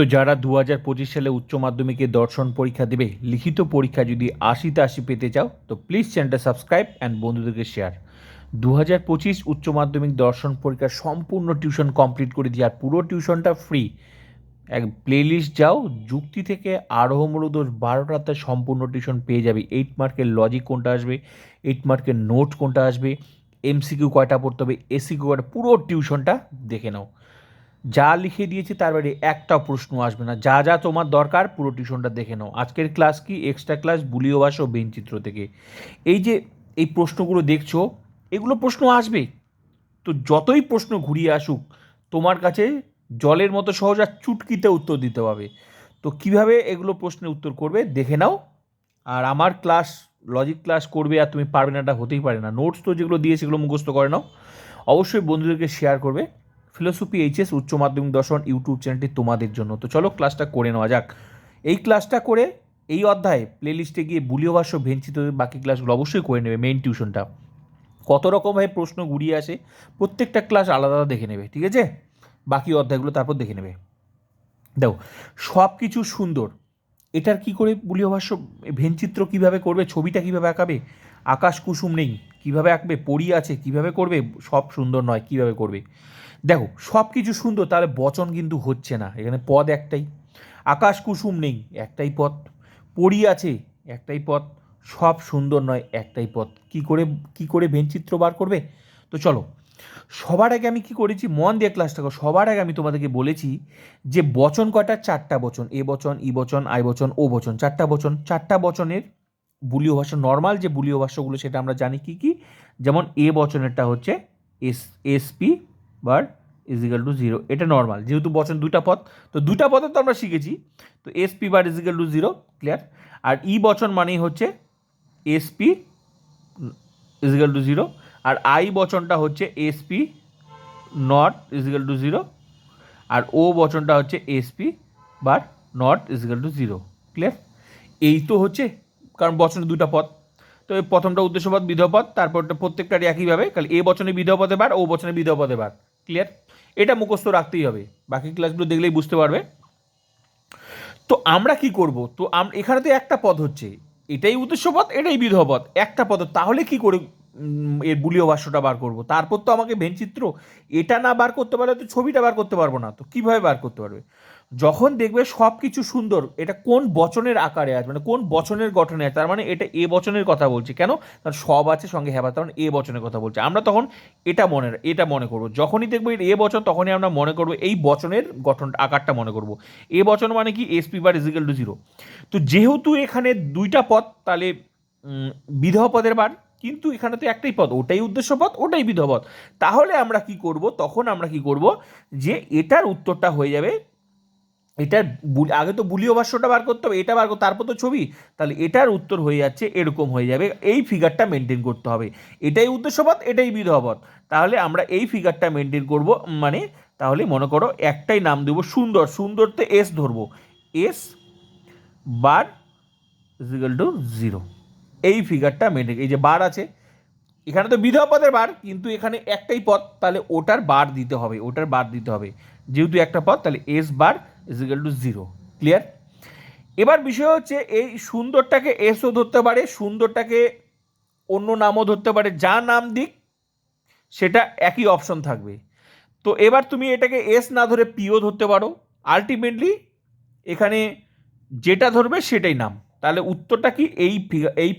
তো যারা দু হাজার পঁচিশ সালে উচ্চ মাধ্যমিকে দর্শন পরীক্ষা দেবে, লিখিত পরীক্ষা যদি আশিতে আশি পেতে চাও, তো প্লিজ চ্যানেলটা সাবস্ক্রাইব অ্যান্ড বন্ধুদেরকে শেয়ার দু হাজার পঁচিশ উচ্চ মাধ্যমিক দর্শন পরীক্ষার সম্পূর্ণ টিউশন কমপ্লিট করে দিয়ে আর পুরো টিউশনটা ফ্রি এক প্লেলিস্ট যাও, যুক্তি থেকে আরোহ মূলদোষ বারোটাতে সম্পূর্ণ টিউশন পেয়ে যাবে। এইট মার্কের লজিক কোনটা আসবে এইট মার্কের নোট কোনটা আসবে এমসিকিউ কয়টা পড়তে হবে এসিকিউ কয়টা, পুরো টিউশনটা দেখে নাও। যা লিখে দিয়েছি তার বাইরে একটাও প্রশ্ন আসবে না। যা যা তোমার দরকার, পুরো টিউশনটা দেখে নাও। আজকের ক্লাস কি? এক্সট্রা ক্লাস বুলিও বাস ও বেঞ্চিত্র থেকে। এই যে, এই প্রশ্নগুলো দেখছ, এগুলো প্রশ্ন আসবে তো যতই প্রশ্ন ঘুরিয়ে আসুক, তোমার কাছে জলের মতো সহজ আর চুটকিতে উত্তর দিতে হবে। তো কীভাবে এগুলো প্রশ্নের উত্তর করবে, দেখে নাও। আর আমার ক্লাস, লজিক ক্লাস করবে আর তুমি পারবে না, এটা হতেই পারে না। নোটস তো যেগুলো দিয়ে সেগুলো মুখস্থ করে নাও। অবশ্যই বন্ধুদেরকে শেয়ার করবে। ফিলোসফি এইচএস উচ্চ মাধ্যমিক দর্শন ইউটিউব চ্যানেলটি তোমাদের জন্য। তো চলো ক্লাসটা করে নেওয়া যাক। এই ক্লাসটা করে এই অধ্যায়ে প্লেলিস্টে গিয়ে বুলিও ভাষ্য ভেঞ্চিত বাকি ক্লাসগুলো অবশ্যই করে নেবে মেইন টিউশনটা কত রকমভাবে প্রশ্ন ঘুরিয়ে আসে, প্রত্যেকটা ক্লাস আলাদা আলাদা দেখে নেবে, ঠিক আছে? বাকি অধ্যায়গুলো তারপর দেখে নেবে। দেখো সব কিছু সুন্দর। এটার কি করে বুলিও ভাষ্য ভেনচিত্র কীভাবে করবে, ছবিটা কীভাবে আঁকাবে? আকাশ কুসুম নেই, কীভাবে আঁকবে? পড়ি আছে, কীভাবে করবে? সব সুন্দর নয়, কীভাবে করবে? দেখো সব কিছু সুন্দর, তাহলে বচন কিন্তু হচ্ছে না। এখানে পদ একটাই। আকাশ কুসুম নেই, একটাই পদ। পড়ি আছে, একটাই পথ সব সুন্দর নয়, একটাই পথ কি করে কি করে ভেনচিত্র বার করবে? তো চলো, সবার আগে আমি কি করেছি? মন দিয়ে ক্লাসটা করো। সবার আগে আমি তোমাদেরকে বলেছি যে বচন কয়টা? চারটা বচন। এ বচন, ই বচন, আই বচন, ও বচন। চারটা বচন। চারটা বচনের বুলীয় ভাষা নর্মাল যে বুলীয় ভাষাগুলো সেটা আমরা জানি কি কি? যেমন এ বচনেরটা হচ্ছে S SP bar equal to zero এটা নর্মাল যেহেতু বচন দুটা পদ, তো দুটা পদে তো আমরা শিখেছি। তো SP bar equal to zero clear R E বচন মানেই হচ্ছে এসপি ইজিক্যাল টু জিরো আর আই বচনটা হচ্ছে SP not equal to zero R O বচনটা হচ্ছে SP but not equal to zero clear এই তো হচ্ছে, কারণ বচনের দুটা পদ। তো প্রথমটা উদ্দেশ্যপদ বিধপদ তারপরটা প্রত্যেকটার একইভাবে কাল এ বচনে বিধপদে বার, ও বচনে বিধপদে বার। ক্লিয়ার এটা মুখস্থ রাখতেই হবে। বাকি ক্লাসগুলো দেখলেই বুঝতে পারবে। তো আমরা কি করব? তো এখানে তো একটা পদ হচ্ছে। এটাই উদ্দেশ্যপদ এটাই বিধপদ একটা পদ, তাহলে কি করে এর বুলীয় ভাষ্যটা বার করব? তারপর তো আমাকে ভেনচিত্র, এটা না বার করতে পারলে তো ছবিটা বার করতে পারব না। তো কীভাবে বার করতে পারবে? যখন দেখবে সব কিছু সুন্দর, এটা কোন বচনের আকারে আছে মানে কোন বচনের গঠনে আছে, তার মানে এটা এ বচনের কথা বলছি। কেন? কারণ সব আছে সঙ্গে হ্যাঁ তার মানে এ বচনের কথা বলছে। আমরা তখন এটা মনে এটা মনে করব। যখনই দেখব এ বচন, তখনই আমরা মনে করব এই বচনের গঠন, আকারটা মনে করব। এ বচন মানে কি? SP bar equal to zero তো যেহেতু এখানে দুইটা পদ, তাহলে বিধবা পদের বার, কিন্তু এখানে তো একটাই পদ, ওটাই উদ্দেশ্য পদ, ওটাই বিধবা পদ। তাহলে আমরা কি করব? তখন আমরা কি করব যে এটার উত্তরটা হয়ে যাবে এটার বু- আগে তো বুলীয় ভাষ্যটা বার করতে হবে, এটা বার করতে তারপর তো ছবি। তাহলে এটার উত্তর হয়ে যাচ্ছে, এরকম হয়ে যাবে, এই ফিগারটা মেনটেন করতে হবে। এটাই উদ্দেশ্যপদ এটাই বিধবদ তাহলে আমরা এই ফিগারটা মেনটেন করব মানে তাহলে মনে করো একটাই নাম দেবো, সুন্দর সুন্দরতে এস ধরবো। S bar equal to zero এই ফিগারটা মেনটেন এই যে বার আছে, এখানে তো বিধবা পদের বার, কিন্তু এখানে একটাই পদ তাহলে ওটার বার দিতে হবে, ওটার বার দিতে হবে। যেহেতু একটা পদ তাহলে S bar equal to zero clear এবার বিষয় হচ্ছে এই সুন্দরটাকে এসও ধরতে পারে, সুন্দরটাকে অন্য নামও ধরতে পারে, যা নাম দিক, সেটা একই অপশন থাকবে। তো এবার তুমি এটাকে এস না ধরে পিও ধরতে পারো। আলটিমেটলি এখানে যেটা ধরবে সেটাই নাম। তাহলে উত্তরটা কি? এই এই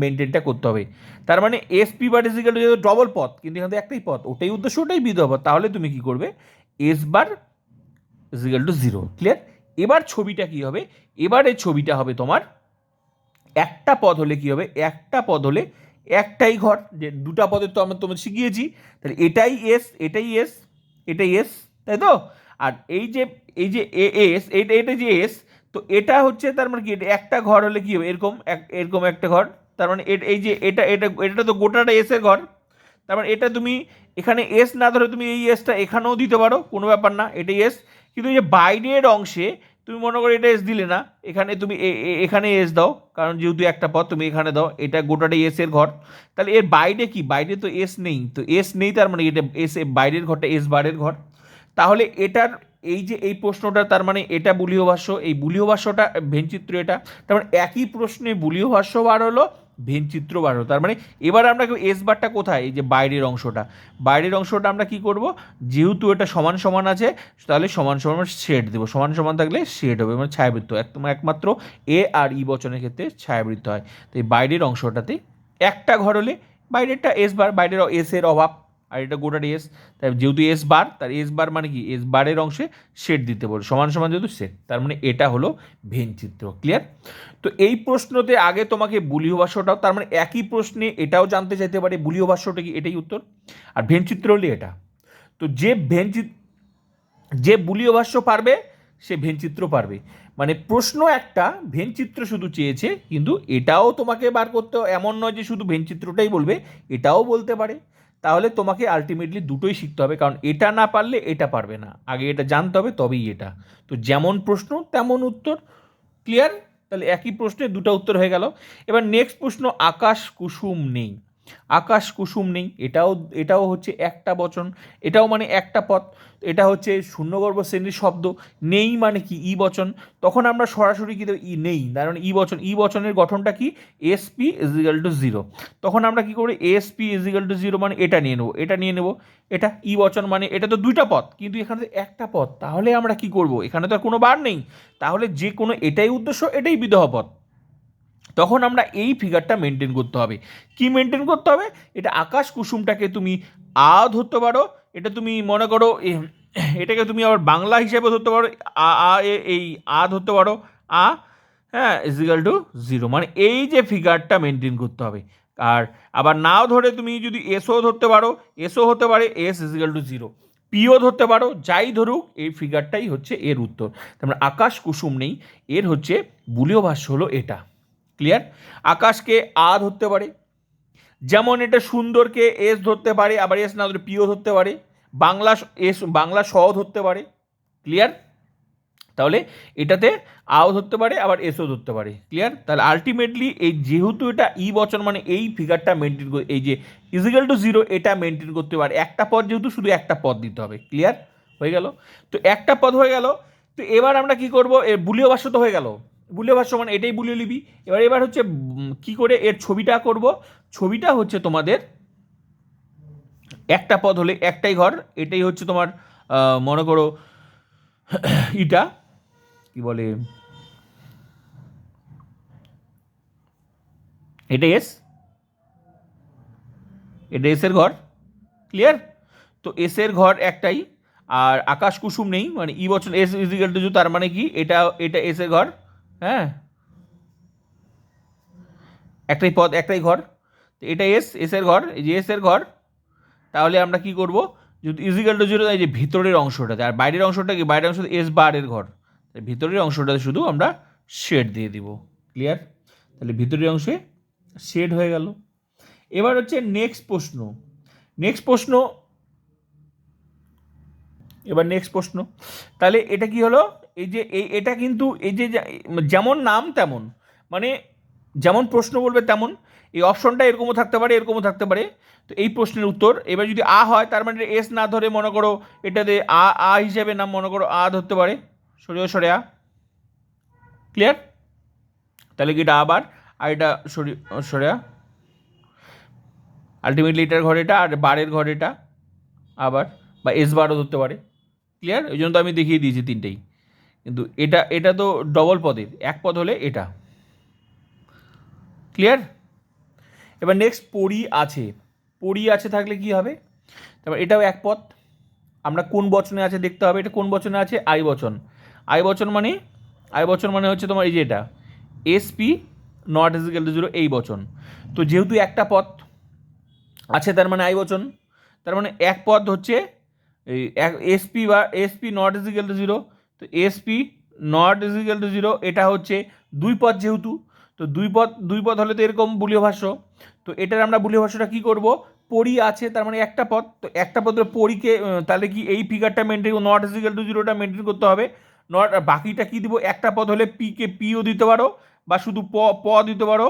মেনটেনটা করতে হবে। তার মানে S P bar equal double পথ, কিন্তু এখানে একটাই পথ, ওটাই উদ্দেশ্য, ওটাই বিধব তাহলে তুমি কি করবে? S bar equal to zero clear এবার ছবিটা কি হবে? এবার ছবিটা হবে তোমার একটা পদ হলে কি হবে? একটা পদ হলে একটাই ঘর। যে দুটা পদের তো আমরা তোমাদের শিখিয়েছি। তাহলে এটাই এস এটাই এস এটাই এস তাই তো? আর এই যে এই যে এ এস এটা এটা যে এস তো এটা হচ্ছে তার মানে কি? একটা ঘর হলে কি হবে? এরকম, এক- এরকম একটা ঘর। তার মানে এই যে এটা এটা এটা তো গোটাটা এসের ঘর। তার মানে এটা তুমি এখানে এস না ধরে তুমি এই এসটা এখানেও দিতে পারো, কোনো ব্যাপার না। এটাই এস কিন্তু এই যে বাইরের অংশে তুমি মনে করো এটা এস দিলে না, এখানে তুমি এখানে এস দাও, কারণ যেহেতু একটা পথ তুমি এখানে দাও, এটা গোটাটা এস এর ঘর। তাহলে এর বাইরে কি? বাইরে তো এস নেই, তো এস নেই তার মানে এটা এস বাইরের ঘরটা এস বারের ঘর। তাহলে এটার এই যে, এই প্রশ্নটা, তার মানে এটা বুলীয় ভাষ্য, এই বুলীয় ভাষ্যটা ভেনচিত্র এটা, তার মানে একই প্রশ্নে বুলীয় ভাষ্য বার হলো ভেনচিত্র চিত্র বাড়ানো তার মানে এবার আমরা এস বারটা কোথায়? এই যে বাইরের অংশটা। বাইরের অংশটা আমরা কি করব? যেহেতু এটা সমান সমান আছে, তাহলে সমান সমান শেড দেবো। সমান সমান থাকলে শেড হবে মানে ছায়াবৃত্ত। একদম একমাত্র এ আর ই বচনের ক্ষেত্রে ছায়াবৃত্ত হয়। তো এই বাইরের অংশটাতে একটা ঘর হলে বাইরেরটা এস বার বাইরের এস এর অভাব আর এটা গোটার এস, তাই যেহেতু এস বার, তার এস বার মানে কি? এস বারের অংশে শেড দিতে বলে, সমান সমান যেহেতু সেট তার মানে এটা হলো ভেন চিত্র ক্লিয়ার তো এই প্রশ্নতে আগে তোমাকে বুলীয় ভাষ্যটাও তার মানে একই প্রশ্নে এটাও জানতে চাইতে পারে বুলীয় ভাষ্যটা কি এটাই উত্তর? আর ভেন চিত্র হলে এটা। তো যে ভেন যে বুলীয় ভাষ্য পারবে, সে ভেনচিত্র পারবে। মানে প্রশ্ন একটা ভেনচিত্র শুধু চেয়েছে, কিন্তু এটাও তোমাকে বার করতে, এমন নয় যে শুধু ভেনচিত্রটাই বলবে, এটাও বলতে পারে। তাহলে তোমাকে আলটিমেটলি দুটোই শিখতে হবে, কারণ এটা না পারলে এটা পারবে না। আগে এটা জানতে হবে, তবেই এটা। তো যেমন প্রশ্ন, তেমন উত্তর। ক্লিয়ার তাহলে একই প্রশ্নে দুটো উত্তর হয়ে গেল। এবার নেক্সট প্রশ্ন, আকাশ কুসুম নেই। আকাশ কুসুম নেই, এটাও এটাও হচ্ছে একটা বচন, এটাও মানে একটা পথ, এটা হচ্ছে শূন্যগর্ভ শ্রেণির শব্দ, নেই মানে কি, ই বচন, তখন আমরা সরাসরি কি ই নেই, কারণ ই বচন, ই বচনের গঠনটা কি এসপি ইজিক্যাল টু জিরো তখন আমরা কি করি এসপি ইজিক্যাল টু জিরো মানে এটা নিয়ে নেব, এটা নিয়ে নেব, এটা ই বচন মানে এটা তো দুইটা পথ, কিন্তু এখানে তো একটা পথ, তাহলে আমরা কি করব, এখানে তো আর কোনো বার নেই, তাহলে যে কোনো এটাই উদ্দেশ্য, এটাই বিদহ পথ তখন আমরা এই ফিগারটা মেনটেন করতে হবে। কি মেনটেন করতে হবে? এটা আকাশ কুসুমটাকে তুমি আ ধরতে পারো, এটা তুমি মনে করো এটাকে তুমি আবার বাংলা হিসাবে ধরতে পারো, আ আ এই, আ ধরতে পারো, আ হ্যাঁ ইজিক্যাল টু জিরো মানে এই যে ফিগারটা মেনটেন করতে হবে। আর আবার নাও ধরে তুমি যদি এসও ধরতে পারো এসও হতে পারে S equal to zero PO ধরতে পারো, যাই ধরুক, এই ফিগারটাই হচ্ছে এর উত্তর। তার মানে আকাশ কুসুম নেই, এর হচ্ছে বুলীয় ভাষ্য হলো এটা। ক্লিয়ার আকাশকে আ ধরতে পারে। যেমন এটা সুন্দরকে এস ধরতে পারে, আবার এস না ধরে পিও ধরতে পারে। বাংলা এস বাংলা স ধরতে পারে। ক্লিয়ার তাহলে এটাতে আও ধরতে পারে, আবার এসও ধরতে পারে। ক্লিয়ার তাহলে আলটিমেটলি এই যেহেতু এটা ই বচন মানে এই ফিগারটা মেনটেন এই যে ইজিক্যাল টু জিরো এটা মেনটেন করতে পারে। একটা পদ যেহেতু, শুধু একটা পদ দিতে হবে। ক্লিয়ার হয়ে গেল? তো একটা পদ হয়ে গেল। তো এবার আমরা কি করব? এর বুলীয় ভাষ্য তো হয়ে গেল। বুলীয় ভাষ্য মানে এটাই বুলীয় লিপি এবার এবার হচ্ছে কি করে এর ছবিটা করব? ছবিটা হচ্ছে তোমাদের একটা পদ হলে একটাই ঘর, এটাই হচ্ছে তোমার মনে করো, ইটা, কি বলে, এটা এস এটা এসের ঘর ক্লিয়ার তো এসের ঘর একটাই, আর আকাশ কুসুম নেই মানে ই বছর এস ইজিক্যাল টু তার মানে কি? এটা এটা এসের ঘর হ্যাঁ। একটাই পদ, একটাই ঘর। তো এটা এস এসের ঘর, এই যে এসের ঘর, তাহলে আমরা কি করব? যদি ইজিক্যাল টু জিরো এই যে ভিতরের অংশটাতে, আর বাইরের অংশটা কি? বাইরের অংশটা এস বারের ঘর। ভিতরের অংশটাতে শুধু আমরা শেড দিয়ে দিব। ক্লিয়ার তাহলে ভিতরের অংশে শেড হয়ে গেল। এবার হচ্ছে নেক্সট প্রশ্ন। নেক্সট প্রশ্ন, এবার নেক্সট প্রশ্ন। তাহলে এটা কি হলো? এই যে, এই, এটা কিন্তু এই যে যেমন নাম তেমন মানে যেমন প্রশ্ন বলবে তেমন, এই অপশনটা এরকমও থাকতে পারে, এরকমও থাকতে পারে। তো এই প্রশ্নের উত্তর, এবার যদি আ হয়, তার মানে এস না ধরে মনে করো এটাতে আ আ হিসেবে নাম মনে করো আ ধরতে পারে। সরিয়ে সরে আ। ক্লিয়ার তাহলে কি এটা আবার? আর এটা সরি, সরে আ। আলটিমেটলি এটার ঘর এটা, আর বারের ঘর এটা, আবার, বা এস বারও ধরতে পারে। ক্লিয়ার ওই জন্য তো আমি দেখিয়ে দিয়েছি তিনটেই। কিন্তু এটা এটা তো ডবল পদের, এক পদ হলে এটা। ক্লিয়ার এবার নেক্সট পরি আছে। পরি আছে থাকলে কি হবে? তারপর এটাও এক পদ। আমরা কোন বচনে আছে দেখতে হবে। এটা কোন বচনে আছে? আই বচন। আই বচন মানে আই বচন মানে হচ্ছে তোমার এই যে এটা। SP not equal to zero এই বচন। তো যেহেতু একটা পদ আছে, তার মানে আই বচন। তার মানে এক পদ হচ্ছে, এই এসপি বা SP not equal to zero তো SP not equal to zero এটা হচ্ছে দুই পদ যেহেতু, তো দুই পদ দুই পদ হলে তো এরকম বুলীয় ভাষ্য। তো এটার আমরা বুলীয় ভাষ্যটা কী করব? পরি আছে, তার মানে একটা পদ, তো একটা পদ হলে পরিকে তাহলে কি এই ফিগারটা মেনটেন নট ইজিক্যাল টু জিরোটা মেনটেন করতে হবে। নট বাকিটা কি দিব? একটা পদ হলে পিকে পিও দিতে পারো, বা শুধু প প দিতে পারো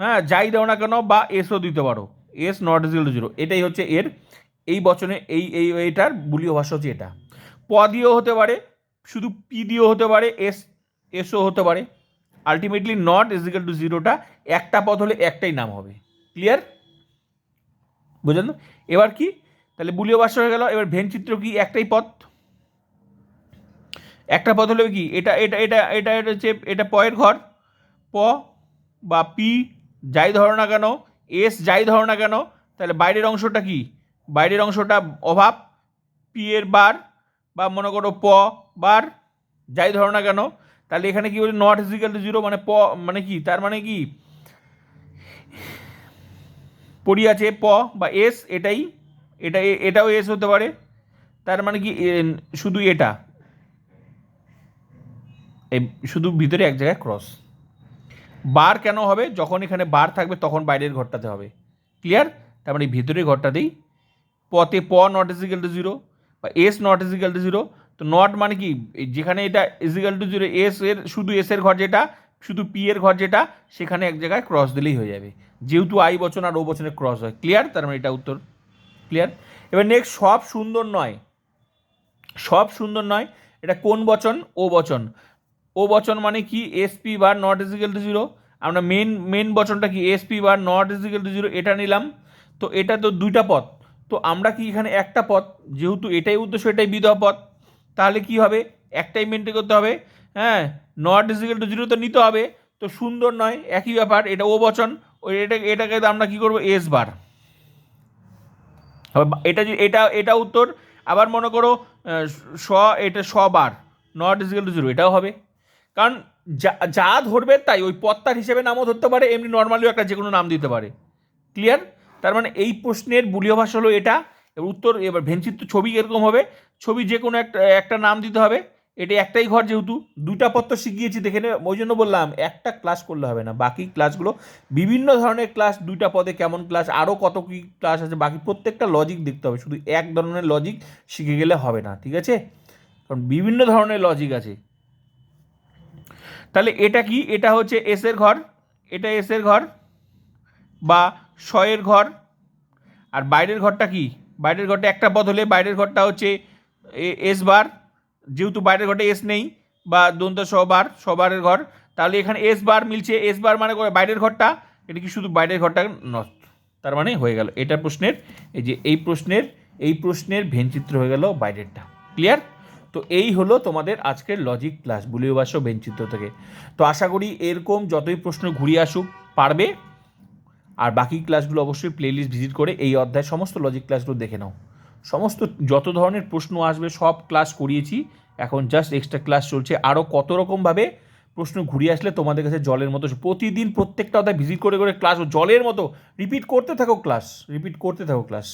হ্যাঁ যাই দাও না কেন, বা এসও দিতে পারো। S not equal to zero এটাই হচ্ছে এর, এই বচনে, এই এই, এইটার বুলীয় ভাষ্য হচ্ছে এটা। প দিয়েও হতে পারে শুধু পি দিয়েও হতে পারে এস এসও হতে পারে আলটিমেটলি নট ইজিক্যাল টু জিরোটা একটা পথ হলে একটাই নাম হবে। ক্লিয়ার বুঝলেন? এবার কি? তাহলে বুলিও বাক্স হয়ে গেল। এবার ভেন চিত্র কি? একটাই পথ। একটা পথ হলে কি? এটা এটা এটা এটা এটা হচ্ছে, এটা পয়ের ঘর। প বা পি যাই ধরো না কেন এস যাই ধরো না কেন, তাহলে বাইরের অংশটা কি? বাইরের অংশটা অভাব পি এর বার, বা মনে করো প বার, যাই ধরো না কেন, তাহলে এখানে কি বলি নট ইজিক্যাল টু জিরো মানে প মানে কি? তার মানে কি? পড়ি আছে প বা এস এটাই, এটা, এটাও এস হতে পারে। তার মানে কি? শুধু এটা। শুধু ভিতরে এক জায়গায় ক্রস বার কেন হবে? যখন এখানে বার থাকবে, তখন বাইরের ঘরটাতে হবে। ক্লিয়ার তার মানে ভিতরের ঘরটাতেই পতে P not equal to zero বা S not equal to zero তো নট মানে কি? যেখানে এটা ইজিক্যাল টু জিরো এস এর শুধু এস এর ঘর যেটা, শুধু পি এর ঘর যেটা, সেখানে এক জায়গায় ক্রস দিলেই হয়ে যাবে। যেহেতু আই বচন আর ও বচনে ক্রস হয়। ক্লিয়ার তার মানে এটা উত্তর। ক্লিয়ার এবার নেক্সট সব সুন্দর নয়। সব সুন্দর নয়। এটা কোন বচন? ও বচন। ও বচন মানে কি? SP bar not equal to zero আমরা মেন মেন বচনটা কি? SP bar not equal to zero এটা নিলাম। তো এটা তো দুইটা পথ। তো আমরা কি এখানে একটা পথ? যেহেতু এটাই উদ্দেশ্য, এটাই বিধবা পথ। তাহলে কি হবে? একটাই মেনটেন করতে হবে হ্যাঁ? নট ইজিক্যাল টু জিরো তো নিতে হবে। তো সুন্দর নয়, একই ব্যাপার, এটা ও বচন ওই এটা, এটাকে আমরা কি করব? এস বার এটা এটা এটা উত্তর, আবার মনে করো স এটা S bar not equal to zero এটাও হবে। কারণ যা যা ধরবে তাই, ওই পত্তার হিসেবে নামও ধরতে পারে, এমনি নর্মালিও একটা যে কোনো নাম দিতে পারে। ক্লিয়ার তার মানে এই প্রশ্নের বুলীয় ভাষা হলো এটা এবার উত্তর, এবার ভেঞ্চিত্র ছবি এরকম হবে? ছবি যে কোনো একটা একটা নাম দিতে হবে। এটা একটাই ঘর যেহেতু দুটা পত্র শিখিয়েছি, দেখে নে, ওই জন্য বললাম, একটা ক্লাস করলে হবে না। বাকি ক্লাসগুলো বিভিন্ন ধরনের ক্লাস দুইটা পদে কেমন ক্লাস আরও কত কী ক্লাস আছে, বাকি প্রত্যেকটা লজিক দেখতে হবে। শুধু এক ধরনের লজিক শিখে গেলে হবে না, ঠিক আছে? কারণ বিভিন্ন ধরনের লজিক আছে। তাহলে এটা কি? এটা হচ্ছে এসের ঘর, এটা এসের ঘর, বা শয়ের ঘর, আর বাইরের ঘরটা কি? বাইরের ঘরটা একটা পদ হলে বাইরের ঘরটা হচ্ছে এস বার যেহেতু বাইরের ঘরটা এস নেই, বা দন্ত সবার সবারের ঘর, তাহলে এখানে এস বার মিলছে। এস বার মানে বাইরের ঘরটা। এটা কি শুধু বাইরের ঘরটা নষ্ট তার মানে হয়ে গেল। এটা প্রশ্নের, এই যে এই প্রশ্নের এই প্রশ্নের ভেনচিত্র হয়ে গেল বাইরেরটা। ক্লিয়ার তো এই হলো তোমাদের আজকের লজিক ক্লাস ভাষ্য ভেনচিত্র থেকে। তো আশা করি এরকম যতই প্রশ্ন ঘুরিয়ে আসুক, পারবে। আর বাকি ক্লাসগুলো অবশ্যই প্লেলিস্ট ভিজিট করে এই অধ্যায় সমস্ত লজিক ক্লাসগুলো দেখে নাও। সমস্ত, যত ধরনের প্রশ্ন আসবে, সব ক্লাস করিয়েছি। এখন জাস্ট এক্সট্রা ক্লাস চলছে। আরও কত রকমভাবে প্রশ্ন ঘুরিয়ে আসলে তোমাদের কাছে জলের মতো প্রতিদিন প্রত্যেকটা অধ্যায় ভিজিট করে করে ক্লাস জলের মতো। রিপিট করতে থাকো ক্লাস রিপিট করতে থাকো ক্লাস